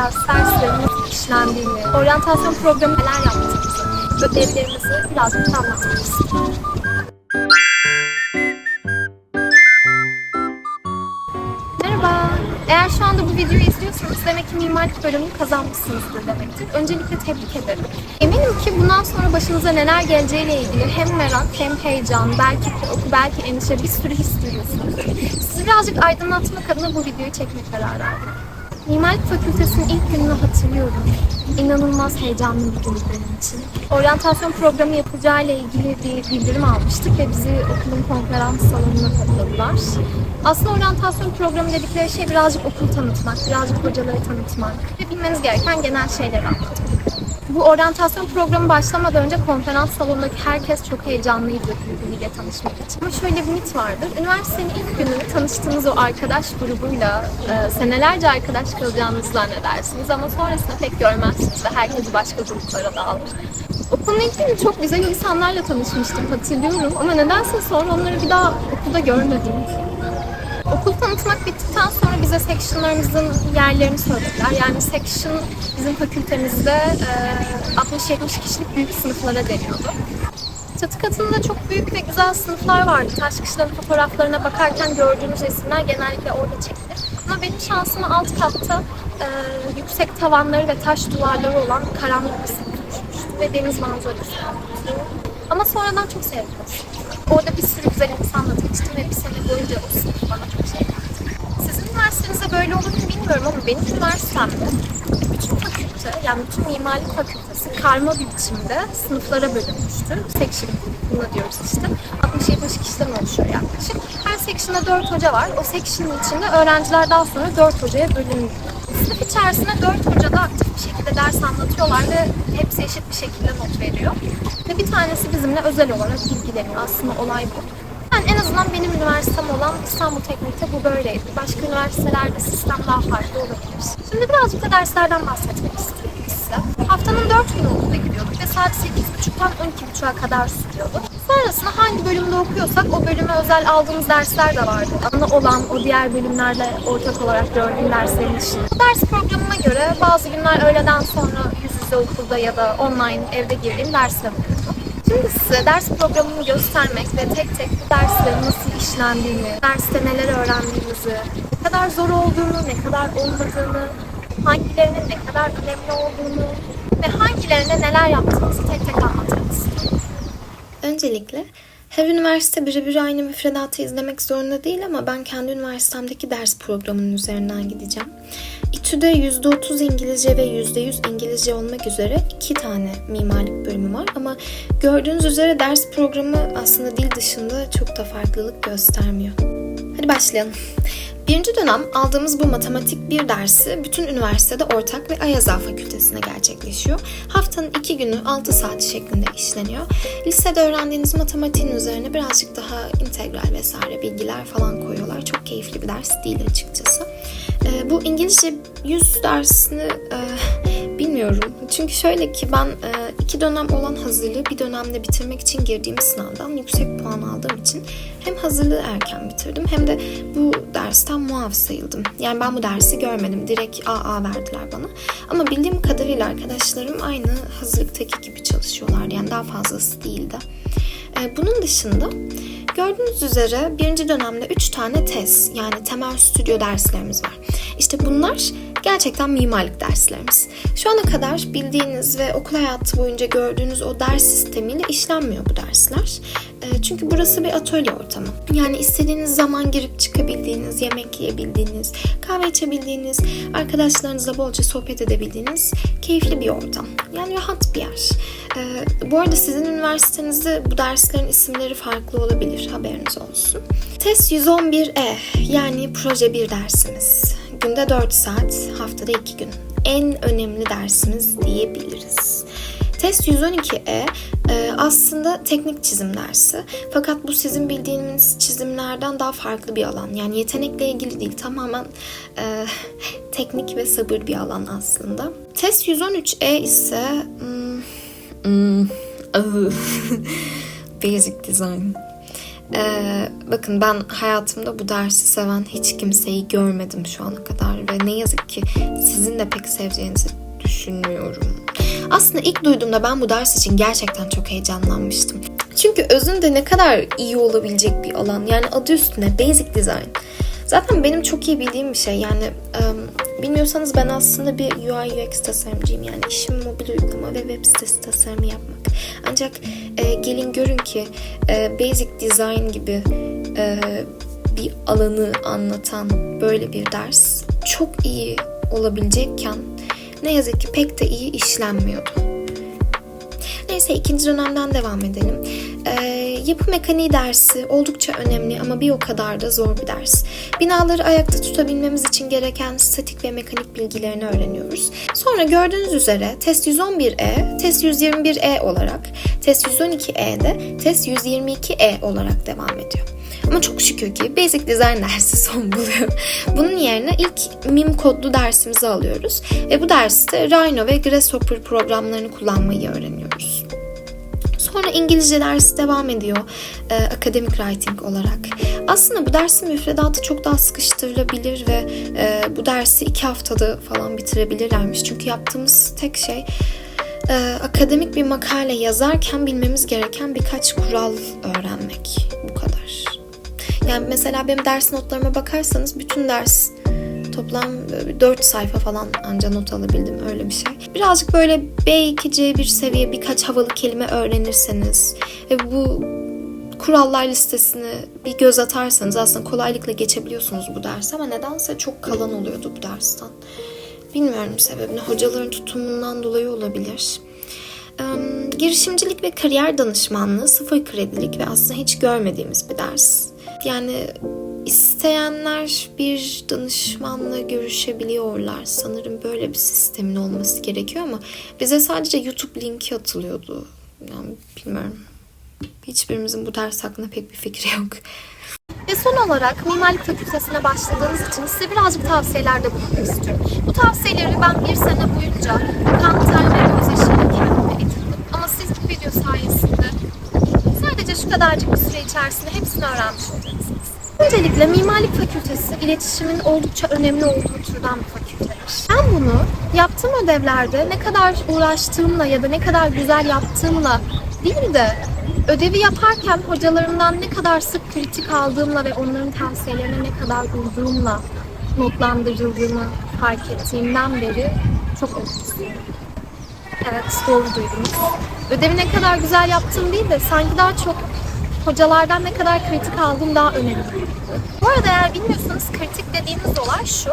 derslerimiz işlendiğini, oryantasyon programı neler yaptığımızı, ödevlerimizi birazcık anlatmak. Merhaba. Eğer şu anda bu videoyu izliyorsanız demek ki mimarlık bölümünü kazanmışsınızdır demektir. Öncelikle tebrik ederim. Eminim ki bundan sonra başınıza neler geleceğiyle ilgili hem merak hem heyecan, belki korku, belki endişe bir sürü his duyuyorsunuz. Sizi birazcık aydınlatmak adına bu videoyu çekme kararı aldım. Mimarlık Fakültesi'nin ilk gününü hatırlıyorum. İnanılmaz heyecanlı bir gündü benim için. Oryantasyon programı yapacağı ile ilgili bir bildirim almıştık ve bizi okulun konferans salonuna topladılar. Aslında oryantasyon programı dedikleri şey birazcık okul tanıtmak, birazcık hocaları tanıtmak ve bilmeniz gereken genel şeyleri anlatmak. Bu oryantasyon programı başlamadan önce konferans salonundaki herkes çok heyecanlıydı birbiriyle tanışmak için. Ama şöyle bir mit vardır. Üniversitenin ilk günü tanıştığınız o arkadaş grubuyla e, senelerce arkadaş kalacağınızı zannedersiniz ama sonrasında pek görmezsiniz ve herkes başka gruplara dağılır. Okulun ilk günü çok güzel insanlarla tanışmıştım hatırlıyorum ama nedense sonra onları bir daha okulda görmedim. Okul tanıtmak bittikten sonra bize sectionlarımızın yerlerini söylediler. Yani section bizim fakültemizde e, 60-70 kişilik büyük sınıflara deniyordu. Çatı katında çok büyük ve güzel sınıflar vardı. Taş kışların fotoğraflarına bakarken gördüğünüz resimler genellikle orada çekilir. Ama benim şansıma alt katta e, yüksek tavanları ve taş duvarları olan karanlık bir sınıf ve deniz manzarası. Ama sonradan çok sevdim. Orada bir sürü güzel insanla tanıştım ve bir sene boyunca o sınıf bana çok şey kattı. Sizin üniversitenizde böyle olur mu bilmiyorum ama benim üniversitemde bütün fakülte, yani bütün mimarlık fakültesi karma bir biçimde sınıflara bölünmüştü. Section buna diyoruz işte. 60-70 kişiden oluşuyor yaklaşık. Her section'da 4 hoca var. O section'ın içinde öğrenciler daha sonra 4 hocaya bölünüyor. Sınıf içerisinde 4 hoca da aktif bir şekilde ders anlatıyorlar ve hepsi eşit bir şekilde not veriyor. Ve bir tanesi bizimle özel olarak ilgileniyor. Aslında olay bu. Yani en azından benim üniversitem olan İstanbul Teknik'te bu böyleydi. Başka üniversitelerde sistem daha farklı olabilir. Şimdi birazcık da derslerden bahsetmek istiyorum size. Haftanın 4 günü okula gidiyorduk ve saat 8.30'dan 12.30'a kadar sürüyordu. Sonrasında hangi bölümde okuyorsak o bölüme özel aldığımız dersler de vardı. Ana olan o diğer bölümlerle ortak olarak gördüğüm derslerin dışında. Ders programıma göre bazı günler öğleden sonra yüz yüze okulda ya da online evde girdiğim dersler. Şimdi size ders programını göstermek ve tek tek bu derslerin nasıl işlendiğini, derste neler öğrendiğimizi, ne kadar zor olduğunu, ne kadar olmadığını, hangilerinin ne kadar önemli olduğunu ve hangilerine neler yaptığımızı tek tek istiyorum. Öncelikle her üniversite birebir aynı müfredatı izlemek zorunda değil ama ben kendi üniversitemdeki ders programının üzerinden gideceğim. İTÜ'de %30 İngilizce ve %100 İngilizce olmak üzere iki tane mimarlık bölümü var ama gördüğünüz üzere ders programı aslında dil dışında çok da farklılık göstermiyor. Hadi başlayalım. Birinci dönem aldığımız bu matematik bir dersi bütün üniversitede ortak ve Ayaza Fakültesine gerçekleşiyor. Haftanın iki günü 6 saat şeklinde işleniyor. Lisede öğrendiğiniz matematiğin üzerine birazcık daha integral vesaire bilgiler falan koyuyorlar. Çok keyifli bir ders değil açıkçası. Ee, bu İngilizce 100 dersini e, bilmiyorum. Çünkü şöyle ki ben e, iki dönem olan hazırlığı bir dönemde bitirmek için girdiğim sınavdan yüksek puan aldığım için hem hazırlığı erken bitirdim hem de bu dersten muaf sayıldım. Yani ben bu dersi görmedim. Direkt AA verdiler bana. Ama bildiğim kadarıyla arkadaşlarım aynı hazırlıktaki gibi çalışıyorlar. Yani daha fazlası değildi. Ee, bunun dışında gördüğünüz üzere birinci dönemde 3 tane tez yani temel stüdyo derslerimiz var. İşte bunlar gerçekten mimarlık derslerimiz. Şu ana kadar bildiğiniz ve okul hayatı boyunca gördüğünüz o ders sistemiyle işlenmiyor bu dersler. E, Çünkü burası bir atölye ortamı. Yani istediğiniz zaman girip çıkabildiğiniz, yemek yiyebildiğiniz, kahve içebildiğiniz, arkadaşlarınızla bolca sohbet edebildiğiniz keyifli bir ortam. Yani rahat bir yer. E, Bu arada sizin üniversitenizde bu derslerin isimleri farklı olabilir. Haberiniz olsun. Test 111E yani proje bir dersimiz. Günde 4 saat, haftada 2 gün. En önemli dersimiz diyebiliriz. Test 112E e, aslında teknik çizim dersi. Fakat bu sizin bildiğiniz çizimlerden daha farklı bir alan. Yani yetenekle ilgili değil, tamamen e, teknik ve sabır bir alan aslında. Test 113E ise hmm, hmm, basic design. Ee, bakın ben hayatımda bu dersi seven hiç kimseyi görmedim şu ana kadar ve ne yazık ki sizin de pek seveceğinizi düşünmüyorum. Aslında ilk duyduğumda ben bu ders için gerçekten çok heyecanlanmıştım. Çünkü özünde ne kadar iyi olabilecek bir alan. Yani adı üstüne Basic Design. Zaten benim çok iyi bildiğim bir şey. Yani em, bilmiyorsanız ben aslında bir UI UX tasarımcıyım. Yani işim mobil uygulama ve web sitesi tasarımı yapmak. Ancak e, gelin görün ki e, Basic Design gibi e, bir alanı anlatan böyle bir ders çok iyi olabilecekken ne yazık ki pek de iyi işlenmiyordu. Neyse ikinci dönemden devam edelim. Ee, yapı mekaniği dersi oldukça önemli ama bir o kadar da zor bir ders. Binaları ayakta tutabilmemiz için gereken statik ve mekanik bilgilerini öğreniyoruz. Sonra gördüğünüz üzere test 111E, test 121E olarak, test 112E'de test 122E olarak devam ediyor. Ama çok şükür ki Basic Design dersi son buluyor. Bunun yerine ilk MIM kodlu dersimizi alıyoruz. Ve bu derste Rhino ve Grasshopper programlarını kullanmayı öğreniyoruz. Sonra İngilizce dersi devam ediyor e, akademik writing olarak. Aslında bu dersin müfredatı çok daha sıkıştırılabilir ve e, bu dersi iki haftada falan bitirebilirlermiş. Çünkü yaptığımız tek şey e, akademik bir makale yazarken bilmemiz gereken birkaç kural öğrenmek. Bu kadar. Yani mesela benim ders notlarıma bakarsanız bütün ders toplam 4 sayfa falan anca not alabildim öyle bir şey. Birazcık böyle B2, C1 seviye birkaç havalı kelime öğrenirseniz ve bu kurallar listesini bir göz atarsanız aslında kolaylıkla geçebiliyorsunuz bu dersi ama nedense çok kalan oluyordu bu dersten. Bilmiyorum sebebini. Hocaların tutumundan dolayı olabilir. Ee, girişimcilik ve kariyer danışmanlığı sıfır kredilik ve aslında hiç görmediğimiz bir ders. Yani isteyenler bir danışmanla görüşebiliyorlar. Sanırım böyle bir sistemin olması gerekiyor ama bize sadece YouTube linki atılıyordu. Yani bilmiyorum. Hiçbirimizin bu ders hakkında pek bir fikri yok. Ve son olarak mimarlık fakültesine başladığınız için size birazcık tavsiyelerde bulunmak istiyorum. Bu tavsiyeleri ben bir sene boyunca kan ter ve gözyaşımla kendime edindim. Ama siz bu video sayesinde sadece şu kadarcık bir süre içerisinde hepsini öğrenmiş. Öncelikle mimarlık fakültesi iletişimin oldukça önemli olduğu türden bir fakültedir. Ben bunu yaptığım ödevlerde ne kadar uğraştığımla ya da ne kadar güzel yaptığımla değil de ödevi yaparken hocalarımdan ne kadar sık kritik aldığımla ve onların tavsiyelerine ne kadar uyduğumla notlandırıldığını fark ettiğimden beri çok umutluyum. Evet doğru duydunuz. Ödevi ne kadar güzel yaptım değil de sanki daha çok hocalardan ne kadar kritik aldığım daha önemli. Bu arada eğer bilmiyorsanız kritik dediğimiz olay şu.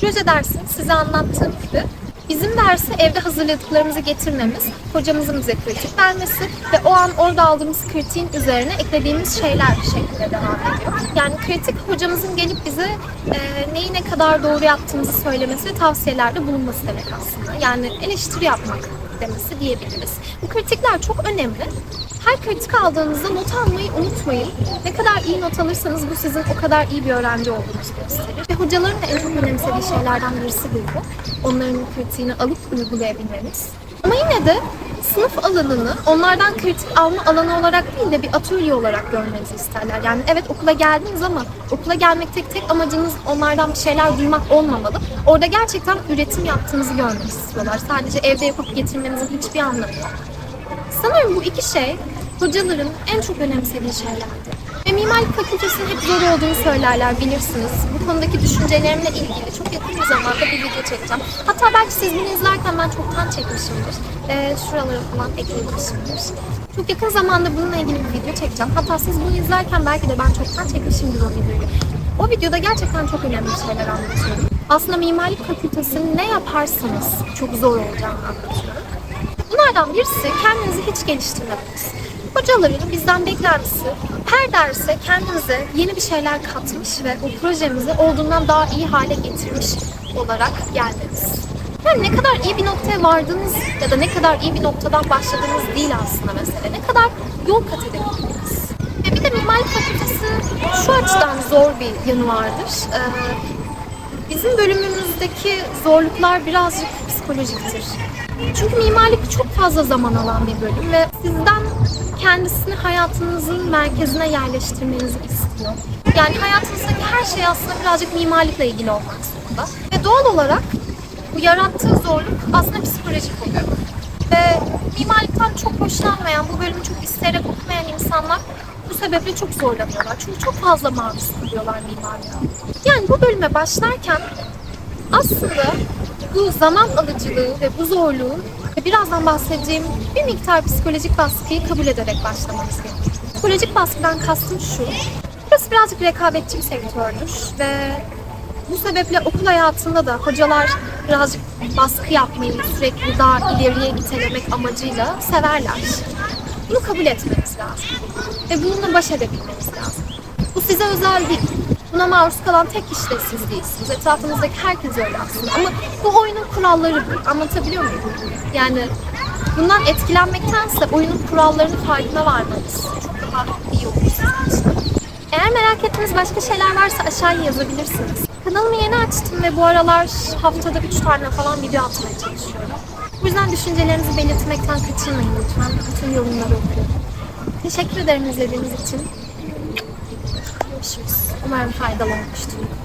Proje dersini size anlattığım gibi bizim dersi evde hazırladıklarımızı getirmemiz, hocamızın bize kritik vermesi ve o an orada aldığımız kritiğin üzerine eklediğimiz şeyler şeklinde devam ediyor. Yani kritik hocamızın gelip bize e, neyi ne kadar doğru yaptığımızı söylemesi ve tavsiyelerde bulunması demek aslında. Yani eleştiri yapmak demesi diyebiliriz. Bu kritikler çok önemli. Her kritik aldığınızda not almayı unutmayın. Ne kadar iyi not alırsanız bu sizin o kadar iyi bir öğrenci olduğunuzu gösterir. Ve hocaların da en çok önemsediği şeylerden birisi bu. Onların kritiğini alıp uygulayabilmeniz. Ama yine de sınıf alanını onlardan kritik alma alanı olarak değil de bir atölye olarak görmenizi isterler. Yani evet okula geldiniz ama okula gelmekteki tek amacınız onlardan bir şeyler duymak olmamalı. Orada gerçekten üretim yaptığınızı görmek istiyorlar. Sadece evde yapıp getirmenizin hiçbir anlamı yok. Sanırım bu iki şey hocaların en çok önemsediği şeylerdi. Ve mimarlık fakültesinin hep zor olduğunu söylerler bilirsiniz. Bu konudaki düşüncelerimle ilgili çok yakın bir zamanda bir video çekeceğim. Hatta belki siz bunu izlerken ben çoktan çekmişimdir. Ee, şuralara falan eklemişimdir. Çok yakın zamanda bununla ilgili bir video çekeceğim. Hatta siz bunu izlerken belki de ben çoktan çekmişimdir o videoyu. O videoda gerçekten çok önemli şeyler anlatıyorum. Aslında mimarlık fakültesinin ne yaparsanız çok zor olacağını anlatıyorum. Bunlardan birisi kendinizi hiç geliştirmemeniz. Hocaların bizden beklentisi her derse kendinize yeni bir şeyler katmış ve o projemizi olduğundan daha iyi hale getirmiş olarak gelmeniz. Yani ne kadar iyi bir noktaya vardığınız ya da ne kadar iyi bir noktadan başladığınız değil aslında mesele. Ne kadar yol kat edebildiniz. Ve bir de mimarlık fakültesi şu açıdan zor bir yanı vardır. Ee, bizim bölümümüzdeki zorluklar birazcık psikolojiktir. Çünkü mimarlık çok fazla zaman alan bir bölüm ve sizden kendisini hayatınızın merkezine yerleştirmenizi istiyor. Yani hayatınızdaki her şey aslında birazcık mimarlıkla ilgili olmak zorunda. Ve doğal olarak bu yarattığı zorluk aslında psikolojik oluyor. Ve mimarlıktan çok hoşlanmayan, bu bölümü çok isteyerek okumayan insanlar bu sebeple çok zorlanıyorlar. Çünkü çok fazla maruz kalıyorlar mimarlığa. Yani bu bölüme başlarken aslında bu zaman alıcılığı ve bu zorluğun ve birazdan bahsedeceğim bir miktar psikolojik baskıyı kabul ederek başlamanız gerekiyor. Psikolojik baskıdan kastım şu. Burası birazcık rekabetçi bir sektördür ve bu sebeple okul hayatında da hocalar birazcık baskı yapmayı sürekli daha ileriye itelemek amacıyla severler. Bunu kabul etmeniz lazım. Ve bununla baş edebilmeniz lazım. Bu size özel değil. Buna maruz kalan tek kişi de siz değilsiniz. Etrafınızdaki herkes öyle aslında. Ama bu oyunun kuralları bu. Anlatabiliyor muyum? Yani bundan etkilenmektense oyunun kurallarının farkına varmanız çok daha iyi olur. Eğer merak ettiğiniz başka şeyler varsa aşağıya yazabilirsiniz. Kanalımı yeni açtım ve bu aralar haftada 3 tane falan video atmaya çalışıyorum. Bu yüzden düşüncelerinizi belirtmekten kaçınmayın lütfen. Bütün yorumları okuyorum. Teşekkür ederim izlediğiniz için. Görüşürüz. Umarım faydalı olmuştur.